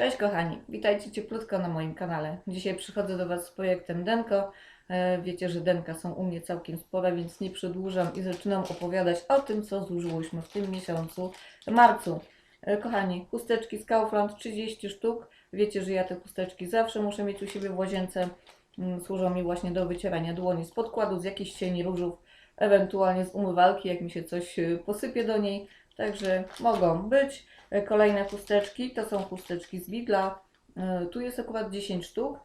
Cześć kochani, witajcie cieplutko na moim kanale. Dzisiaj przychodzę do Was z projektem Denko. E, Wiecie, że Denka są u mnie całkiem spore, więc nie przedłużam i zaczynam opowiadać o tym, co zużyłyśmy w tym miesiącu, marcu. E, Kochani, chusteczki z Kaufland 30 sztuk. Wiecie, że ja te chusteczki zawsze muszę mieć u siebie w łazience. Mm, Służą mi właśnie do wycierania dłoni z podkładu, z jakichś cieni różów, ewentualnie z umywalki, jak mi się coś e, posypie do niej. Także mogą być. E, Kolejne chusteczki to są chusteczki z Lidla. E, Tu jest akurat 10 sztuk.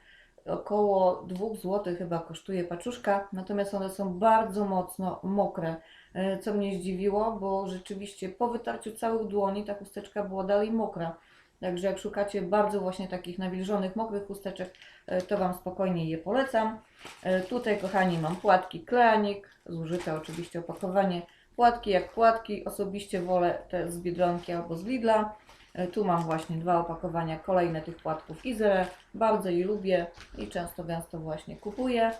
Około 2 zł chyba kosztuje paczuszka, natomiast one są bardzo mocno mokre. E, Co mnie zdziwiło, bo rzeczywiście po wytarciu całych dłoni ta chusteczka była dalej mokra. Także jak szukacie bardzo właśnie takich nawilżonych, mokrych chusteczek, e, to Wam spokojnie je polecam. E, Tutaj, kochani, mam płatki Kleanik, zużyte oczywiście opakowanie. Płatki jak płatki, osobiście wolę te z Biedronki albo z Lidla. E, Tu mam właśnie dwa opakowania kolejne tych płatków Izere. Bardzo je lubię i często gęsto właśnie kupuję.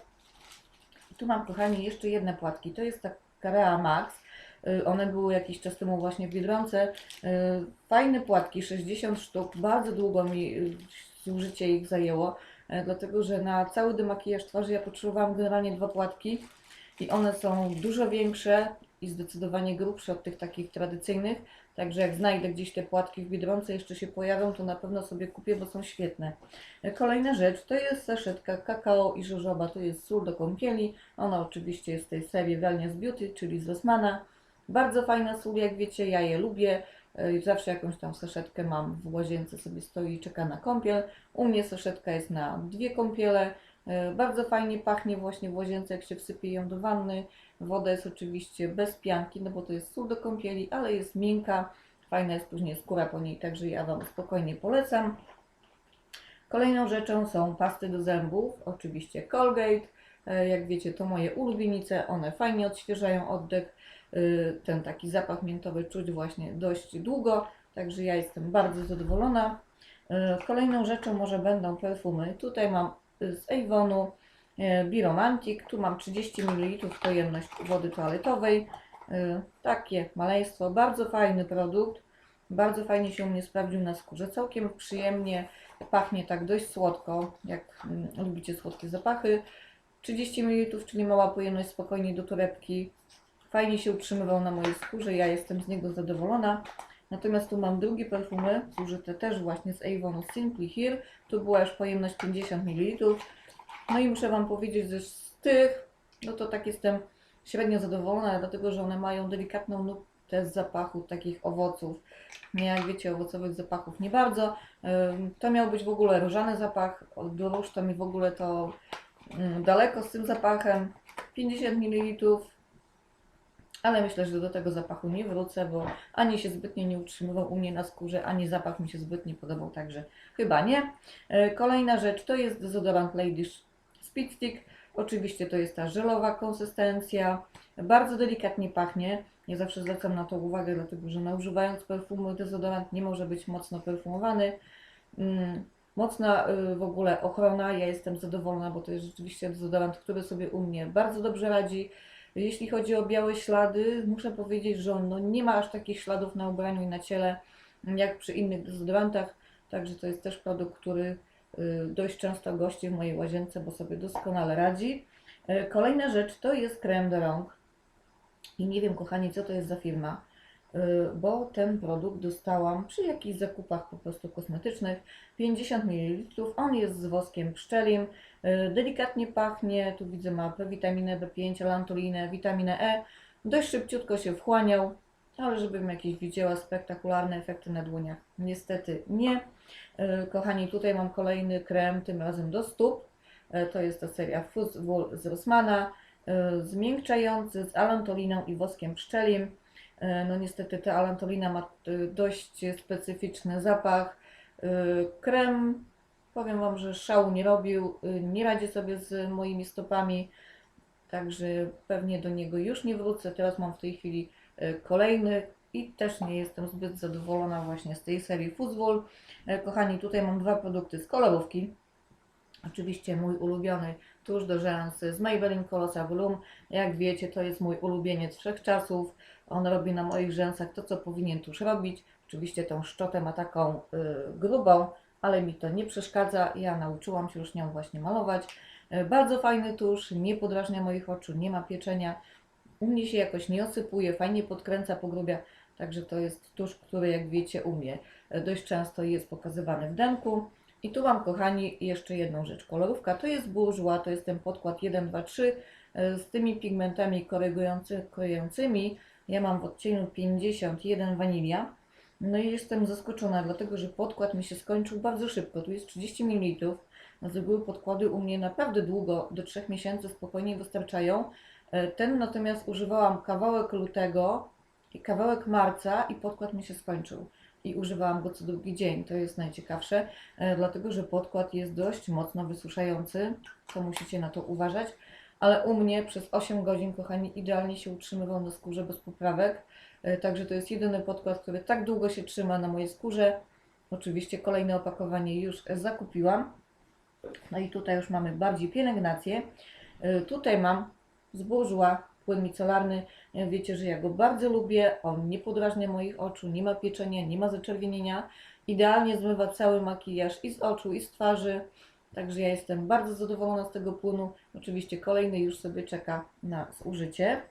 Tu mam, kochani, jeszcze jedne płatki. To jest ta Karea Max. Y, One były jakiś czas temu właśnie w Biedronce. Y, Fajne płatki, 60 sztuk. Bardzo długo mi y, zużycie ich zajęło, dlatego że na cały demakijaż twarzy ja potrzebowałam generalnie dwa płatki i one są dużo większe i zdecydowanie grubsze od tych takich tradycyjnych. Także jak znajdę gdzieś te płatki w Biedronce, jeszcze się pojawią, to na pewno sobie kupię, bo są świetne. Kolejna rzecz to jest saszetka kakao i żożoba. To jest sól do kąpieli. Ona oczywiście jest z tej serii Wellness Beauty, czyli z Rossmana. Bardzo fajna sól, jak wiecie, ja je lubię. E, Zawsze jakąś tam saszetkę mam w łazience, sobie stoi i czeka na kąpiel. U mnie saszetka jest na dwie kąpiele. E, Bardzo fajnie pachnie właśnie w łazience, jak się wsypie ją do wanny. Woda jest oczywiście bez pianki, no bo to jest sól do kąpieli, ale jest miękka. Fajna jest później skóra po niej, także ja Wam spokojnie polecam. Kolejną rzeczą są pasty do zębów, oczywiście Colgate. E, Jak wiecie, to moje ulubienice, one fajnie odświeżają oddech. E, Ten taki zapach miętowy czuć właśnie dość długo, także ja jestem bardzo zadowolona. E, Kolejną rzeczą może będą perfumy. Tutaj mam z Avonu Biromantic, tu mam 30 ml pojemność wody toaletowej. Takie maleństwo, bardzo fajny produkt. Bardzo fajnie się u mnie sprawdził na skórze, całkiem przyjemnie pachnie tak dość słodko, jak mm, lubicie słodkie zapachy. 30 ml, czyli mała pojemność spokojnie do torebki. Fajnie się utrzymywał na mojej skórze, ja jestem z niego zadowolona. Natomiast tu mam drugie perfumy, zużyte też właśnie z Avonu Simply Here. Tu była już pojemność 50 ml. No i muszę Wam powiedzieć, że z tych, no to tak jestem średnio zadowolona, dlatego że one mają delikatną nutę z zapachu takich owoców. Nie, jak wiecie, owocowych zapachów nie bardzo. To miał być w ogóle różany zapach, do róż to mi w ogóle to daleko z tym zapachem. 50 ml, ale myślę, że do tego zapachu nie wrócę, bo ani się zbytnio nie utrzymywał u mnie na skórze, ani zapach mi się zbytnio podobał, także chyba nie. E, Kolejna rzecz to jest dezodorant Lady Speed Stick. Oczywiście to jest ta żelowa konsystencja, bardzo delikatnie pachnie. Ja zawsze zwracam na to uwagę, dlatego że naużywając perfumu dezodorant nie może być mocno perfumowany. Mm, Mocna y, w ogóle ochrona, ja jestem zadowolona, bo to jest rzeczywiście dezodorant, który sobie u mnie bardzo dobrze radzi. Jeśli chodzi o białe ślady, muszę powiedzieć, że on no, nie ma aż takich śladów na ubraniu i na ciele jak przy innych dezodorantach, także to jest też produkt, który y, dość często gości w mojej łazience, bo sobie doskonale radzi. Y, Kolejna rzecz to jest krem do rąk. I nie wiem, kochani, co to jest za firma, bo ten produkt dostałam przy jakichś zakupach po prostu kosmetycznych. 50 ml. On jest z woskiem pszczelim. y, Delikatnie pachnie. Tu widzę ma witaminę B5, alantolinę, witaminę E. Dość szybciutko się wchłaniał, ale żebym jakieś widziała spektakularne efekty na dłoniach, niestety nie. Y, Kochani, tutaj mam kolejny krem, tym razem do stóp. Y, To jest ta seria Fuzz Wool z Rossmana. y, Zmiękczający z alantoliną i woskiem pszczelim. E, No niestety ta alantolina ma y, dość specyficzny zapach. Y, Krem, powiem Wam, że szału nie robił, nie radzi sobie z moimi stopami, także pewnie do niego już nie wrócę. Teraz mam w tej chwili kolejny i też nie jestem zbyt zadowolona właśnie z tej serii Fuzzwool. E, Kochani, tutaj mam dwa produkty z kolorówki. Oczywiście mój ulubiony tusz do rzęs z Maybelline Colossal Bloom. Jak wiecie, to jest mój ulubieniec wszechczasów. On robi na moich rzęsach to, co powinien tuż robić. Oczywiście tą szczotę ma taką y, grubą, ale mi to nie przeszkadza. Ja nauczyłam się już nią właśnie malować. E, Bardzo fajny tusz, nie podrażnia moich oczu, nie ma pieczenia. U mnie się jakoś nie osypuje, fajnie podkręca, pogrubia. Także to jest tusz, który jak wiecie u mnie e, dość często jest pokazywany w denku. I tu mam, kochani, jeszcze jedną rzecz. Kolorówka to jest bourgeois, to jest ten podkład 1, 2, 3 e, z tymi pigmentami korygujący, korygującymi. Ja mam w odcieniu 51 wanilia. No i jestem zaskoczona, dlatego że podkład mi się skończył bardzo szybko. Tu jest 30 ml. Reguły podkłady u mnie naprawdę długo, do 3 miesięcy spokojnie wystarczają. E, Ten natomiast używałam kawałek lutego i kawałek marca i podkład mi się skończył. I używałam go co drugi dzień. To jest najciekawsze, e, dlatego że podkład jest dość mocno wysuszający, to musicie na to uważać. Ale u mnie przez 8 godzin, kochani, idealnie się utrzymywał na skórze bez poprawek. E, Także to jest jedyny podkład, który tak długo się trzyma na mojej skórze. Oczywiście kolejne opakowanie już zakupiłam. No i tutaj już mamy bardziej pielęgnację. E, Tutaj mam zbożyła płyn micelarny. E, Wiecie, że ja go bardzo lubię. On nie podrażnia moich oczu, nie ma pieczenia, nie ma zaczerwienienia. Idealnie zmywa cały makijaż i z oczu, i z twarzy. Także ja jestem bardzo zadowolona z tego płynu. Oczywiście kolejny już sobie czeka na zużycie.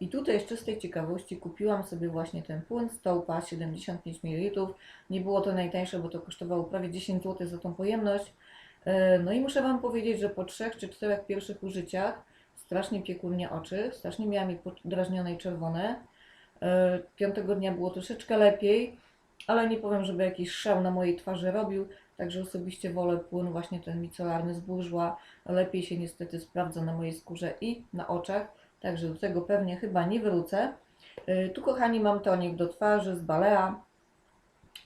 I tutaj z czystej ciekawości kupiłam sobie właśnie ten płyn Stołpa 75 ml. Nie było to najtańsze, bo to kosztowało prawie 10 zł za tą pojemność. E, No i muszę Wam powiedzieć, że po trzech czy czterech pierwszych użyciach strasznie piekły mnie oczy, strasznie miałam je podrażnione i czerwone. E, Piątego dnia było troszeczkę lepiej, ale nie powiem, żeby jakiś szał na mojej twarzy robił, także osobiście wolę płyn właśnie ten micelarny z Bourjois. Lepiej się niestety sprawdza na mojej skórze i na oczach, także do tego pewnie chyba nie wrócę. E, Tu kochani mam tonik do twarzy z Balea.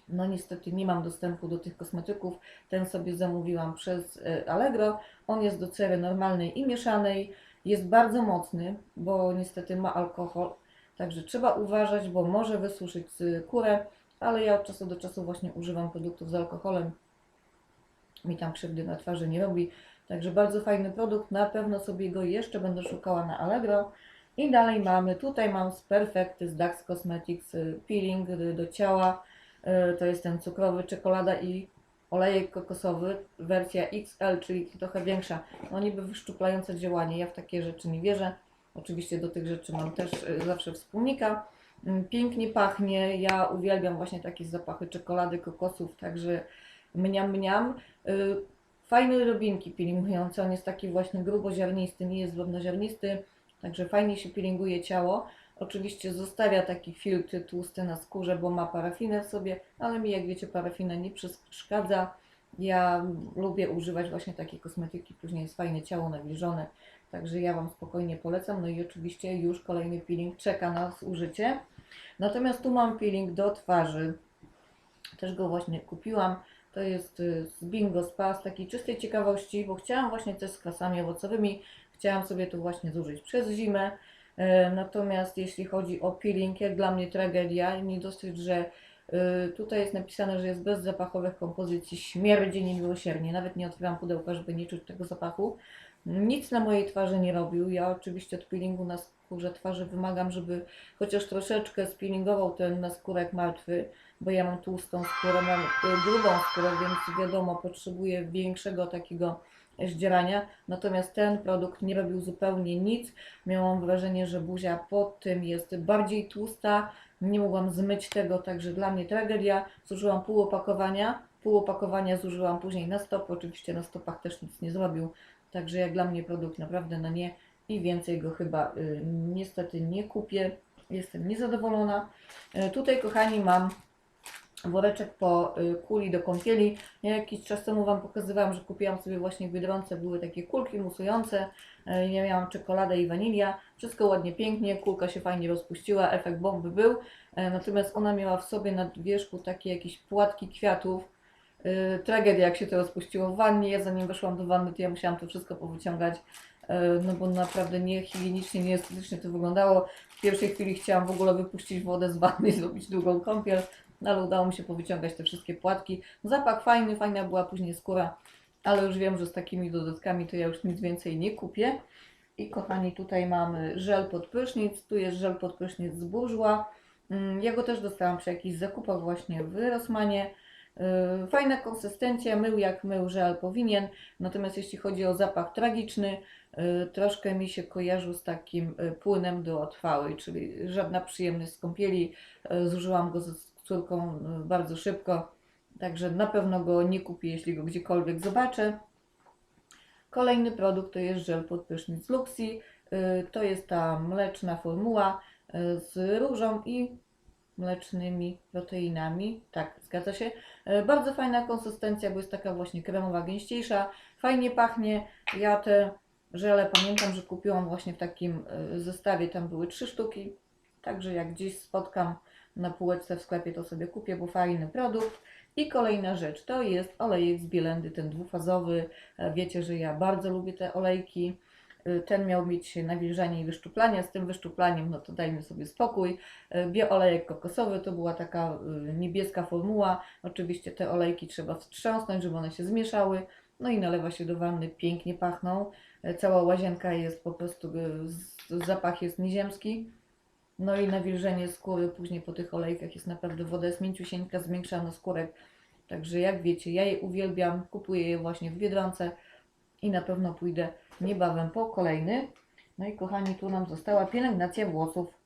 No niestety nie mam dostępu do tych kosmetyków. Ten sobie zamówiłam przez e, Allegro. On jest do cery normalnej i mieszanej. Jest bardzo mocny, bo niestety ma alkohol. Także trzeba uważać, bo może wysuszyć skórę, ale ja od czasu do czasu właśnie używam produktów z alkoholem. Mi tam krzywdy na twarzy nie robi. Także bardzo fajny produkt. Na pewno sobie go jeszcze będę szukała na Allegro. I dalej mamy, tutaj mam z Perfecty z Dax Cosmetics y, peeling do ciała. Y, To jest ten cukrowy, czekolada i olejek kokosowy, wersja XL, czyli trochę większa. No niby wyszczuplające działanie. Ja w takie rzeczy nie wierzę. Oczywiście do tych rzeczy mam też y, zawsze wspólnika. Mm, Pięknie pachnie. Ja uwielbiam właśnie takie zapachy czekolady, kokosów, także mniam, mniam. Y, Fajne robinki peelingujące. On jest taki właśnie gruboziarnisty, nie jest drobnoziarnisty. Także fajnie się peelinguje ciało. Oczywiście zostawia taki filtr tłusty na skórze, bo ma parafinę w sobie, ale mi jak wiecie parafina nie przeszkadza. Ja lubię używać właśnie takiej kosmetyki, później jest fajne ciało nawilżone, także ja Wam spokojnie polecam. No i oczywiście już kolejny peeling czeka na zużycie. Natomiast tu mam peeling do twarzy, też go właśnie kupiłam. To jest y, z Bingo Spa z takiej czystej ciekawości, bo chciałam właśnie coś z kwasami owocowymi. Chciałam sobie to właśnie zużyć przez zimę. E, Natomiast jeśli chodzi o peeling, jak dla mnie tragedia, nie dosyć, że y, tutaj jest napisane, że jest bez zapachowych kompozycji, śmierdzi niemiłosiernie. Nawet nie otwieram pudełka, żeby nie czuć tego zapachu. Nic na mojej twarzy nie robił. Ja oczywiście od peelingu na skórze twarzy wymagam, żeby chociaż troszeczkę spillingował ten naskórek martwy, bo ja mam tłustą skórę, mam y, grubą skórę, więc wiadomo, potrzebuję większego takiego zdzierania. Natomiast ten produkt nie robił zupełnie nic. Miałam wrażenie, że buzia pod tym jest bardziej tłusta. Nie mogłam zmyć tego, także dla mnie tragedia. Zużyłam pół opakowania. Pół opakowania zużyłam później na stop. Oczywiście na stopach też nic nie zrobił. Także jak dla mnie produkt naprawdę na nie i więcej go chyba y, niestety nie kupię. Jestem niezadowolona. Y, tutaj, kochani, mam woreczek po y, kuli do kąpieli. Ja jakiś czas temu Wam pokazywałam, że kupiłam sobie właśnie w Biedronce, były takie kulki musujące. Y, Ja miałam czekoladę i wanilia. Wszystko ładnie, pięknie, kulka się fajnie rozpuściła, efekt bomby był. Y, Natomiast ona miała w sobie na wierzchu takie jakieś płatki kwiatów. Y, Tragedia, jak się to rozpuściło w wannie. Ja zanim weszłam do wanny, to ja musiałam to wszystko powyciągać. y, No bo naprawdę nie higienicznie, nie estetycznie to wyglądało. W pierwszej chwili chciałam w ogóle wypuścić wodę z wanny i zrobić długą kąpiel ale udało mi się powyciągać te wszystkie płatki. Zapach fajny, fajna była później skóra, ale już wiem, że z takimi dodatkami to ja już nic więcej nie kupię. I kochani, tutaj mamy żel pod prysznic, tu jest żel pod prysznic z Bourjois. Mm, Ja go też dostałam przy jakichś zakupach właśnie w Rossmanie. Yy, Fajna konsystencja, mył jak mył żel powinien, natomiast jeśli chodzi o zapach tragiczny, yy, troszkę mi się kojarzył z takim yy, płynem do trwałej, czyli żadna przyjemność z kąpieli. Zużyłam go córką yy, bardzo szybko, także na pewno go nie kupię, jeśli go gdziekolwiek zobaczę. Kolejny produkt to jest żel pod prysznic Luxi. Yy, To jest ta mleczna formuła yy, z różą i mlecznymi proteinami. Tak, zgadza się. Bardzo fajna konsystencja, bo jest taka właśnie kremowa, gęściejsza. Fajnie pachnie. Ja te żele pamiętam, że kupiłam właśnie w takim zestawie. Tam były trzy sztuki. Także jak gdzieś spotkam na półeczce w sklepie, to sobie kupię, bo fajny produkt. I kolejna rzecz to jest olejek z Bielendy, ten dwufazowy. E, Wiecie, że ja bardzo lubię te olejki. E, Ten miał mieć nawilżanie i wyszczuplanie. Z tym wyszczuplaniem, no to dajmy sobie spokój. E, Bioolejek kokosowy to była taka niebieska formuła. Oczywiście te olejki trzeba wstrząsnąć, żeby one się zmieszały. No i nalewa się do wanny, pięknie pachną. Cała łazienka jest po prostu, zapach jest nieziemski. No i nawilżenie skóry później po tych olejkach jest naprawdę, woda jest mięciusieńka, zwiększa na skórek. Także jak wiecie, ja je uwielbiam, kupuję je właśnie w Biedronce i na pewno pójdę niebawem po kolejny. No i kochani, tu nam została pielęgnacja włosów.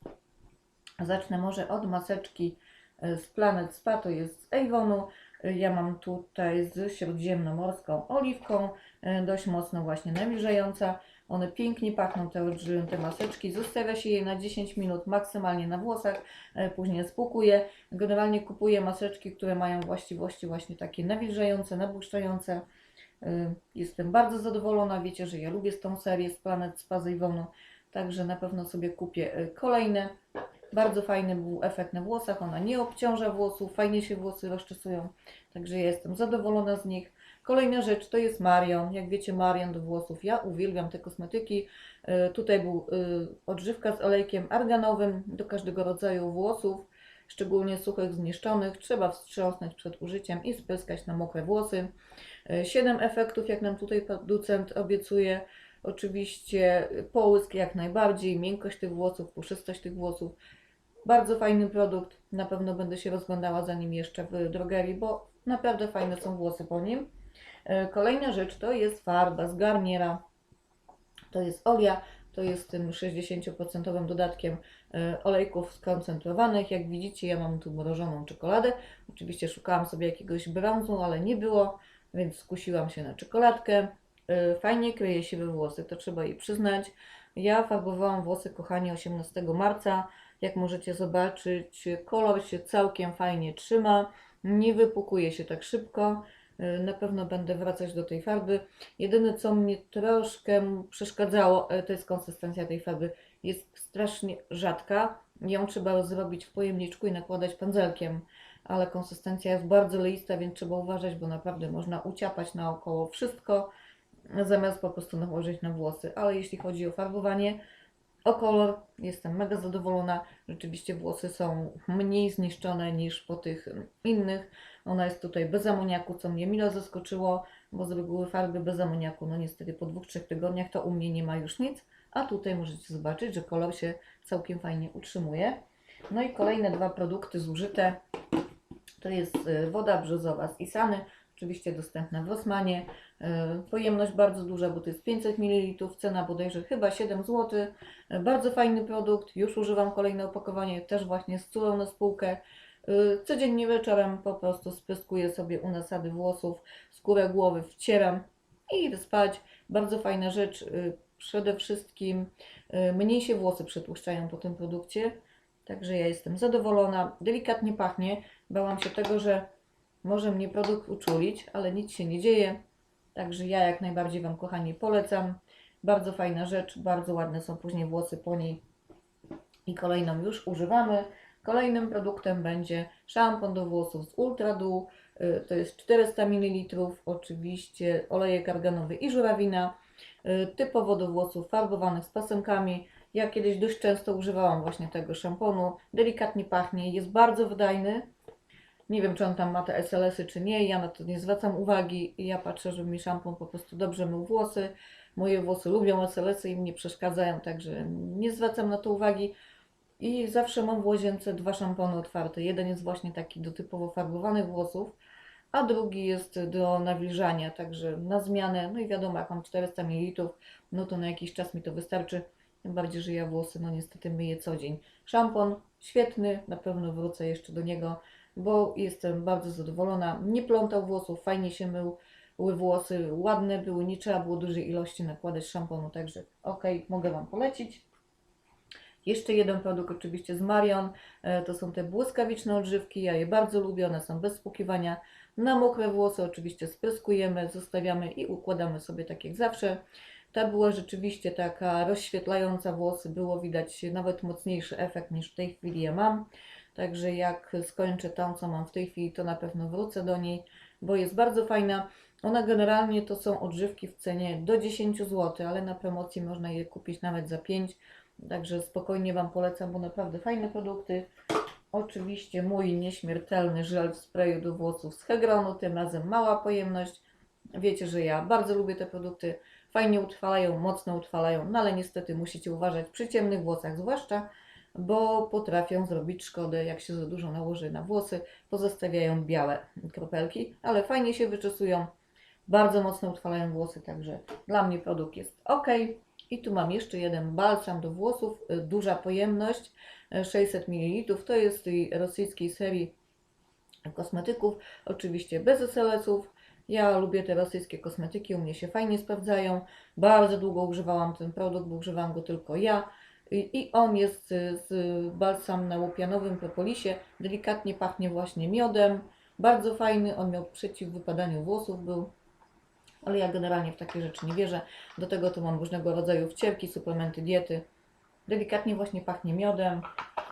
Zacznę może od maseczki e, z Planet Spa, to jest z Avonu. Ja mam tutaj z śródziemnomorską oliwką, e, dość mocno właśnie nawilżająca. One pięknie pachną, te odżyłem, te maseczki. Zostawia się je na 10 minut maksymalnie na włosach, e, później spłukuje. Generalnie kupuję maseczki, które mają właściwości właśnie takie nawilżające, nabłyszczające. E, Jestem bardzo zadowolona, wiecie, że ja lubię tą serię z Planet z Avonu, także na pewno sobie kupię e, kolejne. Bardzo fajny był efekt na włosach, ona nie obciąża włosów, fajnie się włosy rozczesują, także ja jestem zadowolona z nich. Kolejna rzecz to jest Marion. Jak wiecie, Marion do włosów. Ja uwielbiam te kosmetyki. Y, Tutaj był y, odżywka z olejkiem arganowym do każdego rodzaju włosów, szczególnie suchych, zniszczonych. Trzeba wstrząsnąć przed użyciem i spryskać na mokre włosy. Y, Siedem efektów, jak nam tutaj producent obiecuje. Oczywiście połysk jak najbardziej, miękkość tych włosów, puszystość tych włosów. Bardzo fajny produkt. Na pewno będę się rozglądała za nim jeszcze w drogerii, bo naprawdę fajne są włosy po nim. E, Kolejna rzecz to jest farba z Garniera. To jest olia, to jest tym 60% dodatkiem e, olejków skoncentrowanych. Jak widzicie, ja mam tu mrożoną czekoladę. Oczywiście szukałam sobie jakiegoś brązu, ale nie było, więc skusiłam się na czekoladkę. E, Fajnie kryje się we włosy, to trzeba jej przyznać. Ja farbowałam włosy, kochani, 18 marca. Jak możecie zobaczyć, kolor się całkiem fajnie trzyma, nie wypukuje się tak szybko. Y, Na pewno będę wracać do tej farby. Jedyne, co mnie troszkę przeszkadzało, e, to jest konsystencja tej farby. Jest strasznie rzadka. Ją trzeba zrobić w pojemniczku i nakładać pędzelkiem, ale konsystencja jest bardzo leista, więc trzeba uważać, bo naprawdę można uciapać naokoło wszystko, zamiast po prostu nałożyć na włosy. Ale jeśli chodzi o farbowanie, o kolor, jestem mega zadowolona. Rzeczywiście włosy są mniej zniszczone niż po tych innych. Ona jest tutaj bez amoniaku, co mnie mile zaskoczyło, bo z reguły farby bez amoniaku, no niestety po dwóch, trzech tygodniach to u mnie nie ma już nic, a tutaj możecie zobaczyć, że kolor się całkiem fajnie utrzymuje. No i kolejne dwa produkty zużyte, to jest y, woda brzozowa z Isany, oczywiście dostępna w Rosmanie. Y, Pojemność bardzo duża, bo to jest 500 ml, cena bodajże chyba 7 zł. Y, Bardzo fajny produkt, już używam kolejne opakowanie, też właśnie z córą na spółkę. Y, Codziennie wieczorem po prostu spryskuję sobie u nasady włosów, skórę głowy wcieram i idę spać. Bardzo fajna rzecz. Przede wszystkim mniej się włosy przetłuszczają po tym produkcie. Także ja jestem zadowolona. Delikatnie pachnie. Bałam się tego, że może mnie produkt uczulić, ale nic się nie dzieje. Także ja jak najbardziej Wam, kochani, polecam. Bardzo fajna rzecz, bardzo ładne są później włosy po niej. I kolejną już używamy. Kolejnym produktem będzie szampon do włosów z Ultra Dew. Y, To jest 400 ml, oczywiście olejek arganowy i żurawina. Y, Typowo do włosów farbowanych z pasemkami. Ja kiedyś dość często używałam właśnie tego szamponu. Delikatnie pachnie, jest bardzo wydajny. Nie wiem, czy on tam ma te SLS-y, czy nie. Ja na to nie zwracam uwagi. Ja patrzę, żeby mi szampon po prostu dobrze mył włosy. Moje włosy lubią SLS-y i mnie przeszkadzają, także nie zwracam na to uwagi. I zawsze mam w łazience dwa szampony otwarte. Jeden jest właśnie taki do typowo farbowanych włosów, a drugi jest do nawilżania, także na zmianę. No i wiadomo, jak mam 400 ml, no to na jakiś czas mi to wystarczy. Tym bardziej, że ja włosy, no niestety myję co dzień. Szampon świetny, na pewno wrócę jeszcze do niego, bo jestem bardzo zadowolona. Nie plątał włosów, fajnie się mył włosy ładne, były, nie trzeba było dużej ilości nakładać szamponu, także ok, mogę Wam polecić. Jeszcze jeden produkt oczywiście z Marion, e, to są te błyskawiczne odżywki, ja je bardzo lubię, one są bez spłukiwania. Na mokre włosy oczywiście spryskujemy, zostawiamy i układamy sobie tak jak zawsze. Ta była rzeczywiście taka rozświetlająca włosy, było widać nawet mocniejszy efekt niż w tej chwili ja mam. Także jak skończę tą, co mam w tej chwili, to na pewno wrócę do niej, bo jest bardzo fajna. One generalnie to są odżywki w cenie do 10 zł, ale na promocji można je kupić nawet za 5. Także spokojnie Wam polecam, bo naprawdę fajne produkty. Oczywiście mój nieśmiertelny żel w sprayu do włosów z Hegronu, tym razem mała pojemność. Wiecie, że ja bardzo lubię te produkty. Fajnie utrwalają, mocno utrwalają, no ale niestety musicie uważać przy ciemnych włosach zwłaszcza, bo potrafią zrobić szkodę, jak się za dużo nałoży na włosy, pozostawiają białe kropelki, ale fajnie się wyczesują, bardzo mocno utrwalają włosy, także dla mnie produkt jest ok. I tu mam jeszcze jeden balsam do włosów, y, duża pojemność, y, 600 ml, to jest tej rosyjskiej serii kosmetyków, oczywiście bez SLS-ów. Ja lubię te rosyjskie kosmetyki, u mnie się fajnie sprawdzają. Bardzo długo używałam ten produkt, bo używam go tylko ja. I on jest z balsam na łopianowym propolisie. Delikatnie pachnie właśnie miodem. Bardzo fajny, on miał przeciw wypadaniu włosów był. Ale ja generalnie w takie rzeczy nie wierzę. Do tego tu mam różnego rodzaju wcierki, suplementy diety. Delikatnie właśnie pachnie miodem.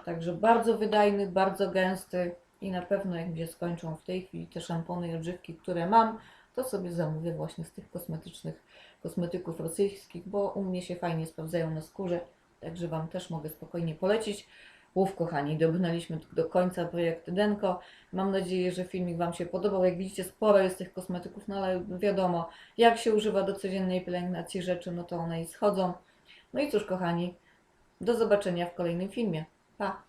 Także bardzo wydajny, bardzo gęsty. I na pewno jak się skończą w tej chwili te szampony i odżywki, które mam, to sobie zamówię właśnie z tych kosmetycznych kosmetyków rosyjskich, bo u mnie się fajnie sprawdzają na skórze. Także Wam też mogę spokojnie polecić. Uf, kochani, dobrnęliśmy do końca projekt Denko. Mam nadzieję, że filmik Wam się podobał. Jak widzicie, sporo jest tych kosmetyków, no ale wiadomo, jak się używa do codziennej pielęgnacji rzeczy, no to one i schodzą. No i cóż, kochani, do zobaczenia w kolejnym filmie. Pa!